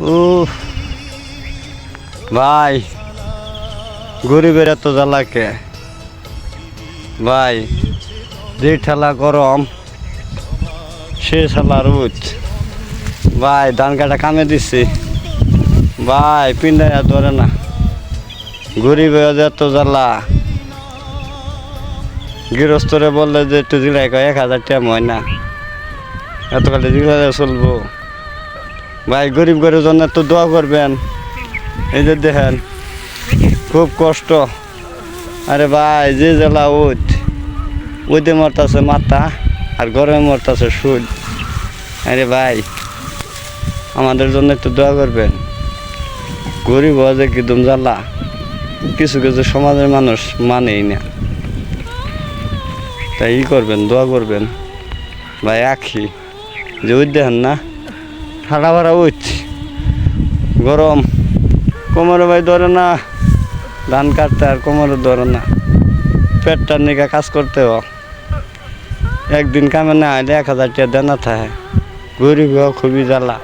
ও ভাই গরিবের এত জ্বালাকে। ভাই, যে ঠেলা গরম, সে ঠেলা রোদ। ভাই, ধান কাটা কামে দিচ্ছি ভাই পিন্ডা ধরে না। গরিবের এত জ্বালা। গৃহস্থরে বললে যে একটু কয়, এক হাজার টাকা হয় না এত কালে দিলে চলবো। ভাই, গরিব গরিব জন্য তো দোয়া করবেন। এই যে দেখেন, খুব কষ্ট। আরে ভাই, যে জেলা উঠ উদে মরতাছে মাথা আর গরমে মরতাছে সুদ। আরে ভাই, আমাদের জন্য একটু দোয়া করবেন। গরিব যে কি জ্বালা কিছু কিছু সমাজের মানুষ মানেই না। তাই ই করবেন, দোয়া করবেন। ভাই আখি যে উঠ দেখেন না ঠান্ডা ভাড়া উঠছে গরম। কোমরে ভাই ধরে না, ধান কাটতে আর কোমরে ধরে না। পেটটার নিকা কাজ করতে হ। একদিন কামে না আইলে এক হাজার টাকা দেনা থাকে। গরিব খুবই জ্বালা।